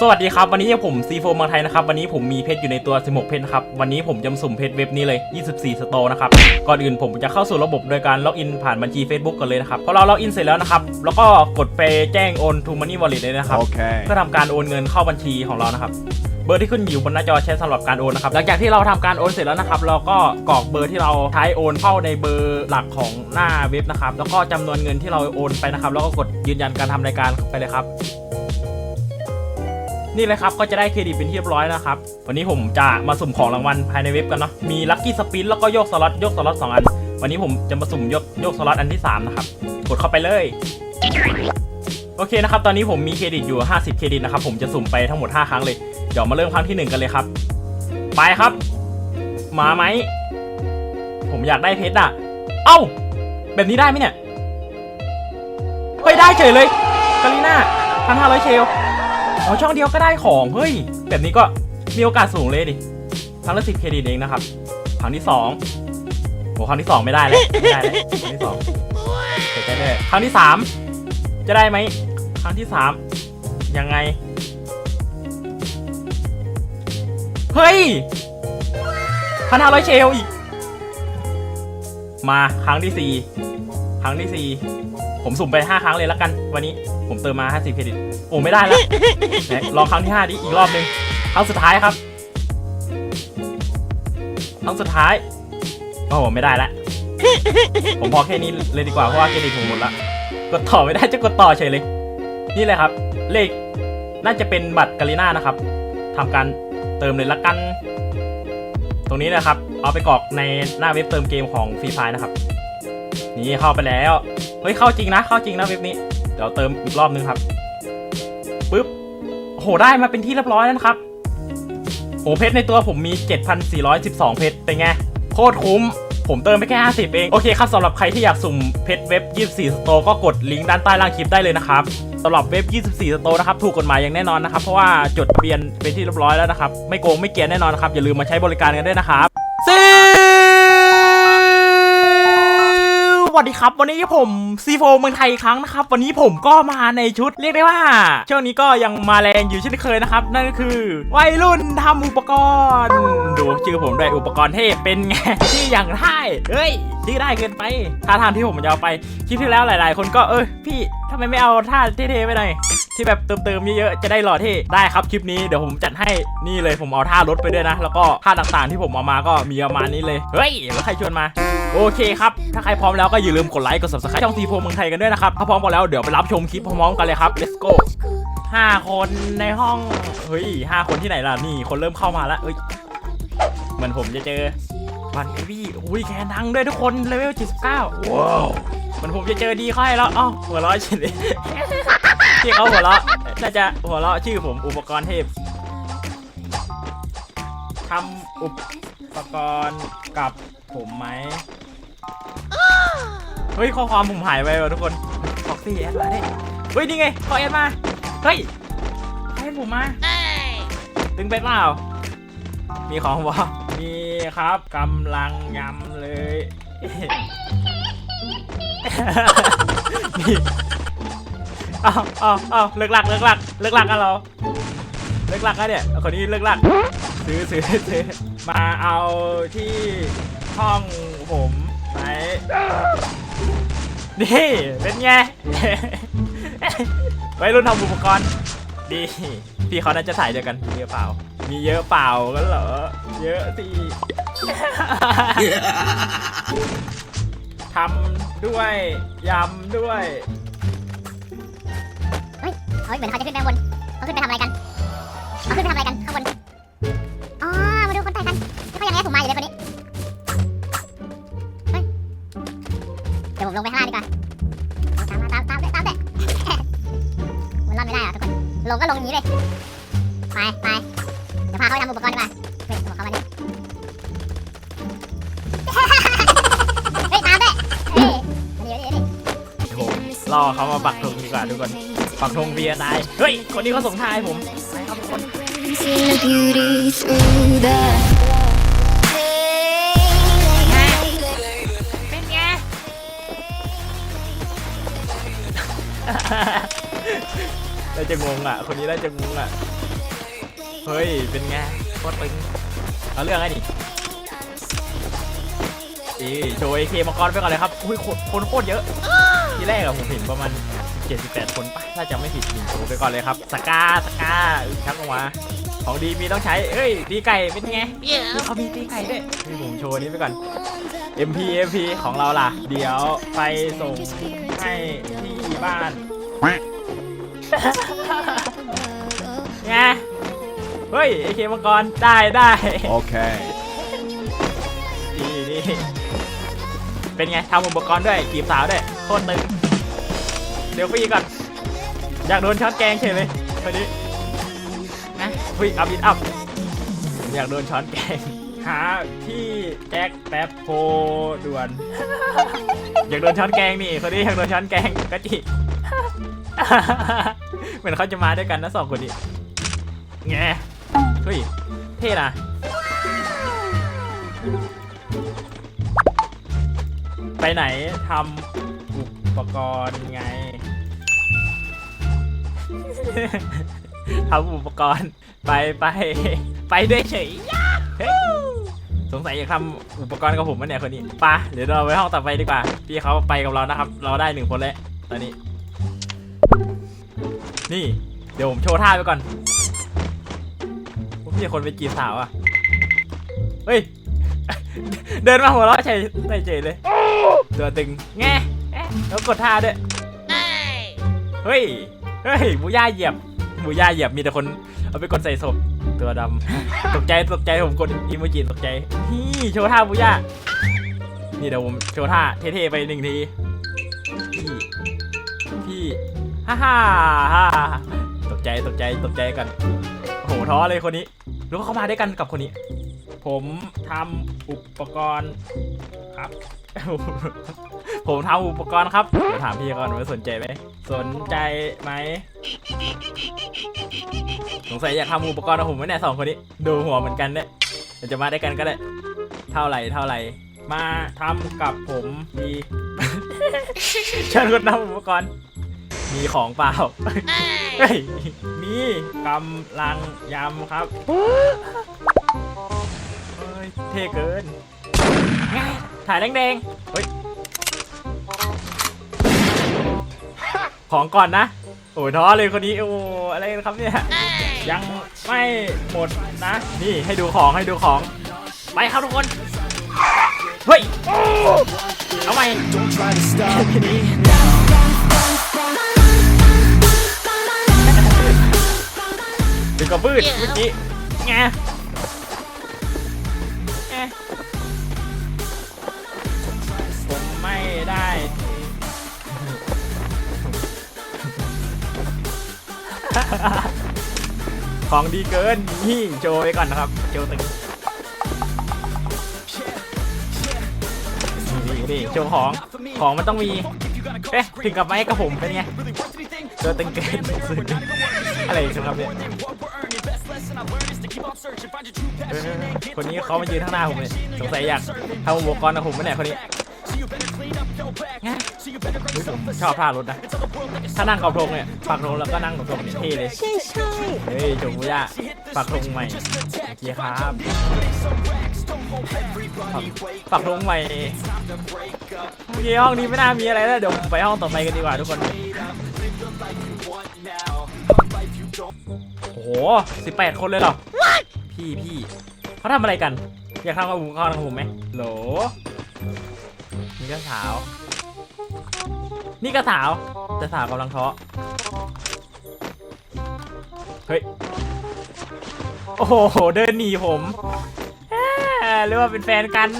สวัสดีครับวันนี้ผมซีโฟเมืองไทยนะครับวันนี้ผมมีเพชรอยู่ในตัว 16 เพชรนะครับวันนี้ผมจะมาสุ่มเพชรเว็บนี้เลย 24 สโตร์นะครับก่อนอื่นผมจะเข้าสู่ระบบโดยการล็อกอินผ่านบัญชี Facebook กันเลยนะครับพอเราล็อกอินเสร็จแล้วนะครับแล้วก็กดไปแจ้งโอนทูมันนี่วอลเล็ตเลยนะครับ Okay. เพื่อทำการโอนเงินเข้าบัญชีของเรานะครับเบอร์ที่ขึ้นอยู่บนหน้าจอใช้สำหรับการโอนนะครับหลังจากที่เราทำการโอนเสร็จแล้วนะครับ เราก็กรอกเบอร์ที่เราใช้โอนเข้าในเบอร์หลักของหน้าเว็บนะครับแล้วก็จำนวนเงินที่เราโอนไปนะครับแล้วก็กดยืนยันการทำรายการไปเลยครับ นี่เลยครับก็จะได้เครดิตเป็นที่เรียบร้อยนะครับ วันนี้ผมจะมาสุ่มของรางวัลภายในเว็บกันเนาะมีลัคกี้สปินแล้วก็โยกสล็อตโยกสล็อตสองอัน วันนี้ผมจะมาสุ่มโยกโยกสล็อตอันที่สามนะครับกดเข้าไปเลยโอเคนะครับตอนนี้ผมมีเครดิตอยู่ 50 เครดิตนะครับผมจะสุ่มไปทั้งหมด 5 ครั้งเลยเดี๋ยวมาเริ่มครั้งที่ 1 กันเลยครับ ไปครับ มาไหมผมอยากได้เพชรอะเอ้า แบบนี้ได้ไหมเนี่ยเฮ้ยได้เฉยเลยกาลิน่าพันห้าร้อยเชล เอาช่องเดียวก็ได้ของเฮ้ยแบบนี้ก็มีโอกาสสูงเลยดิครั้งละสิบเครดิตเองนะครับครั้งที่สองโหครั้งที่สองไม่ได้แล้วไม่ได้แล้วครั้งที่สองเสียใจเลยครั้งที่สามจะได้ไหมครั้งที่สามยังไงเฮ้ยพันห้าร้อยเชลอีก มาครั้งที่สี่ครั้งที่สี่ผมสุ่มไปห้าครั้งเลยแล้วกัน วันนี้ผมเติมมาห้าสิบเครดิต โอ้ไม่ได้แล้วไหนลองครั้งที่ห้าดิอีกรอบหนึ่งครั้งสุดท้ายครับครั้งสุดท้ายโอ้ไม่ได้แล้วผมพอแค่นี้เลยดีกว่าเพราะว่าเครดิตผมหมดละกดต่อไม่ได้จะกดต่อเฉยเลย นี่เลยครับ เลขน่าจะเป็นบัตรกาลิน่านะครับทำการเติมเลยละกัน ตรงนี้นะครับ เอาไปกรอกในหน้าเว็บเติมเกมของฟรีไฟนะครับ นี่เข้าไปแล้ว เฮ้ยเข้าจริงนะ เข้าจริงนะเว็บนี้ เดี๋ยวเติมอีกรอบนึงครับ ปึ๊บโหได้มาเป็นที่เรียบร้อยแล้วครับโหเพชรในตัวผมมี 7,412 เพชรเป็นไง โคตรคุ้ม ผมเติมไปแค่ 50 เอง โอเคครับสำหรับใครที่อยากสุ่มเพชรเว็บ 24 สโตก็กดลิงก์ด้านใต้ล่างคลิปได้เลยนะครับสำหรับเว็บ 24 สโตนะครับ ถูกกฎหมายอย่างแน่นอนนะครับ เพราะว่าจดทะเบียนเป็นที่เรียบร้อยแล้วนะครับ ไม่โกงไม่เกลียนแน่นอนนะครับ อย่าลืมมาใช้บริการกันด้วยนะครับ วัสดีครับ วันนี้ผมซีโฟเมืองไทยครั้งนะครับ วันนี้ผมก็มาในชุดเรียกได้ว่า ช่วงนี้ก็ยังมาแรงอยู่เช่นเคยนะครับ นั่นก็คือ วัยรุ่นทำอุปกรณ์ ดูชื่อผมด้วยอุปกรณ์เทพเป็นไงที่อย่างได้เฮ้ยชื่อได้เกินไปท่าทางที่ผมจะเอาไปคลิปที่แล้วหลาย ๆ คนก็เออพี่ทำไมไม่เอาท่าเท่ๆไปหน่อยที่แบบเติมๆเยอะๆจะได้หล่อเท่ได้ครับคลิปนี้เดี๋ยวผมจัดให้นี่เลยผมเอาท่ารถไปด้วยนะ แล้วก็ท่าต่างๆที่ผมเอามาก็มีประมาณนี้เลยเฮ้ยแล้วใครชวนมา โอเคครับ ถ้าใครพร้อมแล้วก็อย่าลืมกดไลค์กด subscribe ช่องทีโฟเมืองไทยกันด้วยนะครับถ้าพร้อมกันแล้วเดี๋ยวไปรับชมคลิปพร้อมๆกันเลยครับ let's go ห้าคนในห้องเฮ้ยห้าคนที่ไหนล่ะนี่คนเริ่มเข้ามาแล้วเอ้ยเหมือนผมจะเจอวันเอวี่อุ้ยแคนดังด้วยทุกคนเลเวล79ว้าว มือนผมจะเจอดีค่อยแล้วอ้าวหัวเราะเฉยที่เขาหัวเราะน่าจะหัวเราะชื่อผมอุปกรณ์เทพทำอุปกรณ์กับผมไหมเฮ้ยข้อความผมหายไปว่ะทุกคนฟ็อกซี่แอดมาได้เฮ้ยนี่ไงขอแอดมาเฮ้ยให้ผมมาดึงไปเปล่ามีของบอมีครับกำลังยำเลย นี่เอาเอาเอาเลิกหลักเลิกหลักเลิกหลักกันเราเลิกหลักกันเนี่ยคนนี้เลิกหลักซื้อซื้อซื้อมาเอาที่ห้องผมไหนนี่เป็นไงไว้รุ่นทำอุปกรณ์ดีพี่เขาน่าจะถ่ายเดียวกันมีเยอะเปล่า มีเยอะเปล่ากันเหรอ เยอะสิ ทำด้วย ยำด้วย เฮ้ยเฮ้ยเหมือนเขาจะขึ้นไปข้างบนเขาขึ้นไปทำอะไรกันเขาขึ้นไปทำอะไรกันข้างบนอ๋อมาดูคนไทยกันเขายังแอบผมมาอยู่เลยคนนี้เฮ้ยเดี๋ยวผมลงไปข้างล่างดีกว่าตามมาตามตามเลยตามเลยมันรอดไม่ได้หรอทุกคนลงก็ลงอย่างนี้เลยไปไปเดี๋ยวพาเขาไปทำอุปกรณ์ดีกว่าเฮ้ยบอกเขามาดิเรอเขามาปักธงดีกว่าทุกคน ปักธงเบียร์ตาย เฮ้ย คนนี้เขาส่งท้ายผมไปครับทุกคน Seen the beauty through the เป็นไงเน่าจะงงอะ คนนี้น่าจะงงอะ เฮ้ย เป็นไงโคตรตึงเอาเรื่องไงดิอีโชว์เอเคมังกรไปก่อนเลยครับ อุ้ยคนคนโคตรเยอะ ทีแรกอะผมเห็นประมาณ78 คนปะถ้าจะไม่ผิดยิงโชว์ไปก่อนเลยครับสกาสกาชักออกมาของดีมีต้องใช้เอ้ยตีไก่เป็นไงนี่เขามีตีไก่ด้วยนี่ผมโชว์นี้ไปก่อน MP MP ของเราล่ะ เดี๋ยวไปส่งให้ที่บ้านไงเฮ้ยไอเคมังกรได้ได้ Okay. นี่นี่ เป็นไงทำอุปกรณ์ด้วยกีบสาวด้วยโคตรตึงเดี๋ยวฟรีก่อนอยากโดนช็อตแกงเฉยเลยคนนี้นะฟรีอัพอินอัพอยากโดนช็อตแกงหาพี่แจ็คแป๊บโพด่วน อยากโดนช้อนแกงนี่คนนี้อยากโดนช้อนแกงก็จิเหมือนเขาจะมาด้วยกันนะสองคนนี้แงเฮ้ยเท่นะ ไปไหนทำอุปกรณ์ไง ทำอุปกรณ์ไปไปไปด้วยเฉยสงสัยอยากทำอุปกรณ์กับผมมั้เนี่ยคนนี้ปะเดี๋ยวเราไปห้องต่อไปดีกว่า พี่เขาไปกับเรานะครับ เราได้หนึ่งคนแล้วตอนนี้ นี่ เดี๋ยวผมโชว์ท่าไปก่อนผมมีคนไปจีบสาวอะ เฮ้ย เดินมาหัวเราะเฉยเฉยเลย ตัวตึงแง่แง่แล้วกดท่าด้วยเฮ้ยเฮ้ยหมูย่าเหยียบหมูย่าเหยียบมีแต่คนเอาไปกดใส่ศพตัวดำตกใจตกใจผมกดอีโมจิตกใจนี่โชว์ท่าหมูย่านี่เดี๋ยวผมโชว์ท่าเท่ๆไปหนึ่งทีพี่พี่ฮ่าฮ่าฮ่าตกใจตกใจตกใจกันโอ้โหท้อเลยคนนี้รู้ว่าเขามาด้วยกันกับคนนี้ ผมทำอุปกรณ์ครับ ผมทำอุปกรณ์ครับเดี๋ยวถามพี่ก่อนว่าสนใจไหม สนใจไหม สงสัยอยากทำอุปกรณ์กับผมไหมเนี่ยสองคนนี้ ดูหัวเหมือนกันเนี่ยเดี๋ยวจะมาได้วยกันก็ได้ เท่าไหร่เท่าไหร่ มาทำกับผมดีเชิญคนทำอุปกรณ์ มีของเปล่าเฮ้ยมีกำลังยำครับเฮ้ ยเท่เกิน ถ่ายแดงๆเฮ้ย ของก่อนนะ โอ้ยท้อเลยคนนี้ โอ้อะไรกันครับเนี่ย ยังไม่หมดนะ นี่ให้ดูของให้ดูของ ไปครับทุกคน เฮ้ย เอาใหม่ ถึงกับพืชเมื่อกี้ไง ของดีเกินนี่โชว์ไปก่อนนะครับโชว์ตึงนี่นี่โชว์ของของมันต้องมี เอ๊ะถึงกับไม้กับผมเป็นไงเจอตึงเกินอะไรครับเนี่ยคนนี้เขามายืนข้างหน้าผมเลยสงสัยอยากทำอุปกรณ์กับผมไหมเนี่ยคนนี้ ชอบท่ารถนะ ถ้านั่งกับธงเนี่ยปักธงแล้วก็นั่งกับธงเนี่ยเท่เลยใช่ใช่เฮ้ยจงกุย่าปักธงใหม่ที่ครับปักธงใหม่เมื่อกี้ห้องนี้ไม่น่ามีอะไรแล้วเดี๋ยวไปห้องต่อไปกันดีกว่าทุกคนโอ้โหสิบแปดคนเลยเหรอ พี่พี่เขาทำอะไรกัน อยากทำกับผมเขาทำกับผมไหมโหลนี่ก็สาว นี่ก็สาว แต่สาวกำลังท้อเฮ้ย โอ้โห เดินหนีผมเอ๊ะหรือว่าเป็นแฟนกัน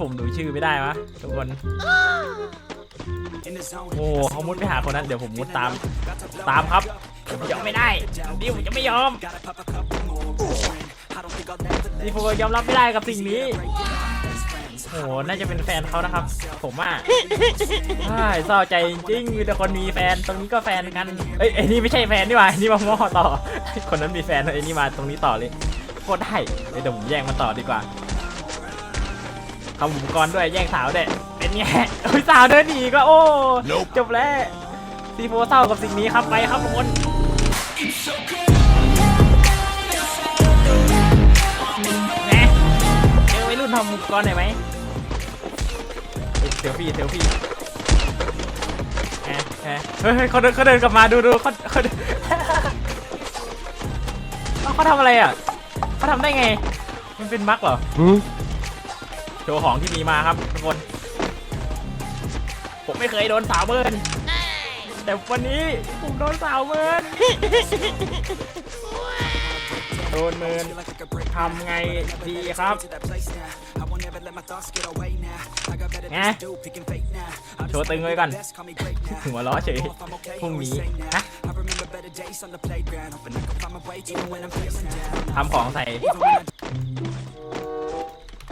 ผมดูชื่อไม่ได้วะทุกคน โอ้โหเขามุดไปหาคนนั้น เดี๋ยวผมมุดตาม ตามครับยอมไม่ได้ดิวจะไม่ยอมดิวยอมรับไม่ได้กับสิ่งนี้ โอ้โหน่าจะเป็นแฟนเขานะครับ ผมอะใช่เศร้าใจจริงๆมีแต่คนมีแฟนตรงนี้ก็แฟนกันเอ้ยไอ้นี่ไม่ใช่แฟนนี่หว่าไอ้นี่มาง้อต่อ คนนั้นมีแฟนไอ้นี่มาตรงนี้ต่อเลยโคตรได้เดี๋ยวผมแย่งมันต่อดีกว่าทำอุปกรณ์ด้วยแย่งสาวด้วยเป็นไงโอ้ยสาวเดินหนีก็โอ้ Nope จบแล้วซีโฟเศร้ากับสิ่งนี้ครับไปครับทุกคนแหมเจอวัยรุ่นทำอุปกรณ์หน่อยไหมเซลฟี่เซลฟี่แหมแหมเฮ้ยเฮ้ยเขาเดินเขาเดินกลับมาดูดูเขาเขาเดินเอ้าเขาทำอะไรอะเขาทำได้ไง มันเป็นบั๊กเหรอ โชว์ของที่มีมาครับทุกคน ผมไม่เคยโดนสาวเบิร์นแต่วันนี้ผมโดนสาวเบิร์นโดนเมินทำไงดีครับ ไงโชว์ตึงไว้ก่อนหัวล้อเฉยพรุ่งนี้ฮะทำของใส่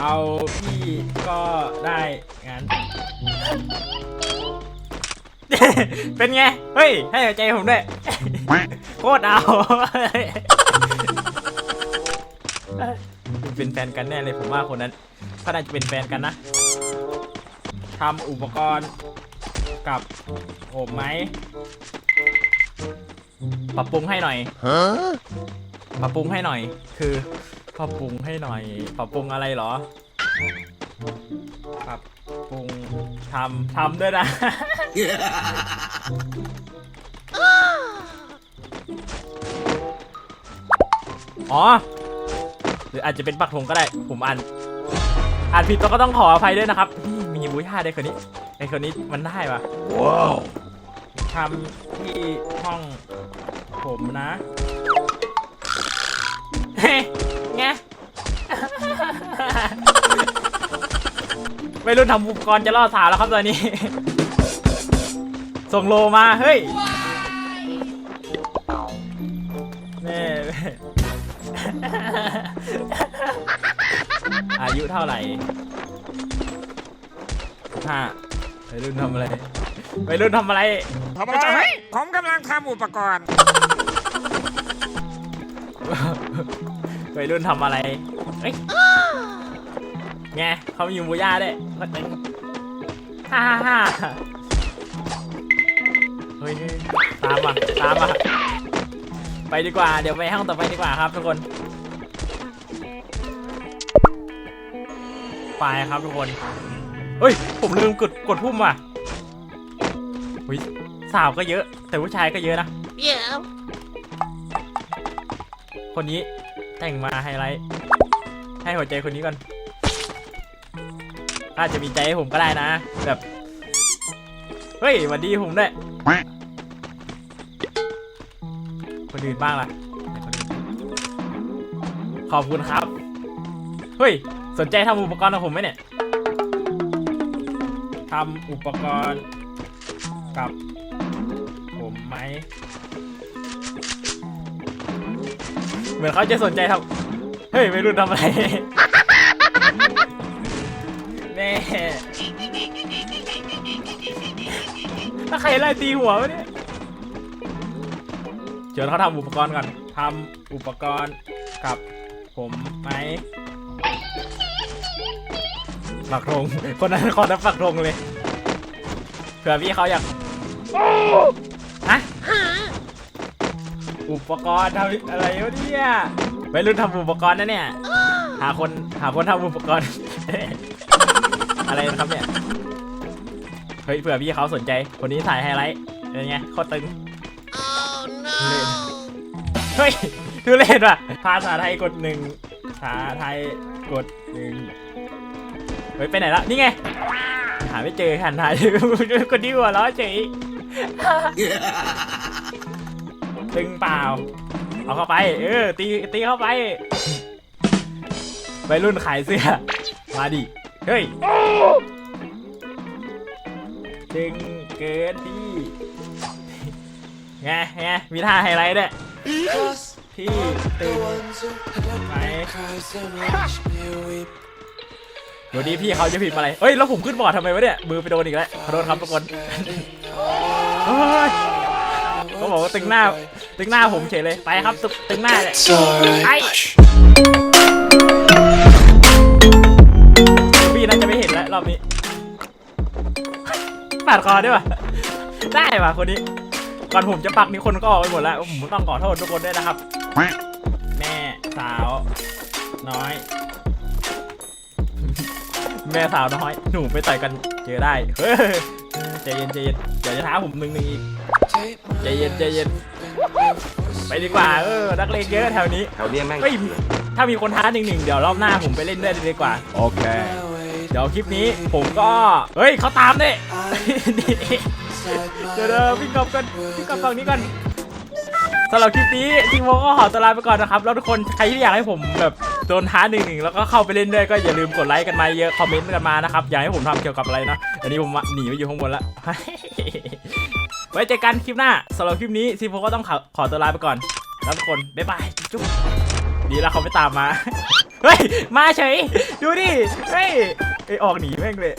เอาพี่ก็ได้งั้นเป็นไง เฮ้ย ให้หัวใจผมด้วย โคตรเอา เป็นแฟนกันแน่เลยผมว่าคนนั้น เขาน่าจะเป็นแฟนกันนะทำอุปกรณ์กับผมไหม ปรับปรุงให้หน่อยปรับปรุงให้หน่อย คือปรับปรุงให้หน่อย ปรับปรุงอะไรเหรอ ปรับปรุงทำทำด้วยนะ อ๋อ หรืออาจจะเป็นปักธงก็ได้ ผมอ่าน อ่านผิดก็ต้องขออภัยด้วยนะครับนี่มีบุญท่าได้คนนี้ไอคนนี้มันได้ปะว้าวทำที่ห้องผมนะเฮ้ยไงไม่รุ่นทำอุปกรณ์จะล่อสาวแล้วครับตอนนี้ ส่งโลมา เฮ้ยแม่ อายุเท่าไหร่ห้าวัยรุ่นทำอะไรวัยรุ่นทำอะไรทำอะไรผมกำลังทำอุปกรณ์ วัยรุ่นทำอะไรเอ้ยไงเขามีมูย่าด้วยก็ตึงฮ่าฮ่าฮ่าเฮ้ยเฮ้ยตามมาตามมาไปดีกว่า เดี๋ยวไปห้องต่อไปดีกว่าครับทุกคน ไปครับทุกคน เฮ้ย ผมลืมกดกดพุ่มว่ะเฮ้ยสาวก็เยอะ แต่ผู้ชายก็เยอะนะคนนี้แต่งมาไฮไลท์ ให้หัวใจคนนี้ก่อน อาจจะมีใจให้ผมก็ได้นะ แบบ เฮ้ยหวันดีผมด้วยคนอื่นบ้างล่ะไหนคนอื่นขอบคุณครับ เฮ้ย สนใจทำอุปกรณ์กับผมไหมเนี่ยทำอุปกรณ์กับผมไหมเหมือนเขาจะสนใจทำเฮ้ยไม่รู้ทำอะไรแม่ถ้าใครไล่ตีหัววะเนี่ยเชิญเขาทำอุปกรณ์ก่อนทำอุปกรณ์กับผมไหม ปักธงคนนั้นขอนับปักธงเลยเผื่อพี่เขาอยากฮะอุปกรณ์ทำอะไรวะเนี่ยวัยรุ่นทำอุปกรณ์นะเนี่ย หาคนหาคนทำอุปกรณ์ อะไรนะครับเนี่ยเฮ้ยเผื่อพี่เขาสนใจคนนี้ถ่ายไฮไลท์เป็นไงโคตรตึงทุเรศเฮ้ยทุเรศว่ะภาษาไทยกดหนึ่งภาษาไทยกดหนึ่ง ฮ้ยไปไหนละนี่ไง หาไม่เจอหันหายคนที่หัวเราะเฉยตึงเปล่า เอาเข้าไป เออ ตี ตีเข้าไปวัยรุ่นขายเสื้อ มาดิ เฮ้ยตึงเกินพี่ไงไงมีท่าไฮไลท์ด้วยพี่ตึงไหม เดี๋ยวนี้พี่เขาจะผิดมาอะไรเอ้ยแล้วผมขึ้นบอร์ดทำไมวะเนี่ย มือไปโดนอีกแล้วขอโทษครับทุกคนเฮ้ยเขาบอกว่าตึงหน้า ตึงหน้าผมเฉยเลย ไปครับ ตึงตึงหน้าเลยไอ้พี่น่าจะไม่เห็นแล้วรอบนี้ปาดคอได้ป่ะ ได้ป่ะคนนี้ ก่อนผมจะปักนี่คนก็ออกไปหมดแล้ว ผมต้องขอโทษทุกคนด้วยนะครับ แม่สาว น้อย แม่สาวน้อย หนูไปต่อยกันเจอได้เฮ้ยใจเย็นใจเย็นเดี๋ยวจะท้าผมหนึ่งหนึ่งอีกใจเย็นใจเย็น ไปดีกว่าเออนักเลงเยอะแถวนี้แถวเนี้ยแม่งเฮ้ยถ้ามีคนท้าหนึ่งหนึ่งเดี๋ยวรอบหน้าผมไปเล่นด้วยดีกว่า โอเค เดี๋ยวคลิปนี้ผมก็ เฮ้ยเขาตามด้วยนี่เดี๋ยวเดี๋ยววิ่งกลับกันวิ่งกลับฝั่งนี้กันสำหรับคลิปนี้ทีมโมก็ขอตัวลาไปก่อนนะครับ แล้วทุกคนใครที่อยากให้ผมแบบ โดนท้าหนึ่งหนึ่งแล้วก็เข้าไปเล่นด้วยก็อย่าลืมกดไลค์กันมาเยอะคอมเมนต์กันมานะครับอยากให้ผมทำเกี่ยวกับอะไรนะอันนี้ผมหนีไปอยู่ข้างบนแล้วไว้เจอกันคลิปหน้าสำหรับคลิปนี้ทีโมก็ต้องขอขอตัวลาไปก่อนแล้วทุกคนบ๊ายบายจุ๊บดีแล้วเขาไม่ตามมาเฮ้ยมาเฉยดูดิเฮ้ยไอออกหนีแม่งเลย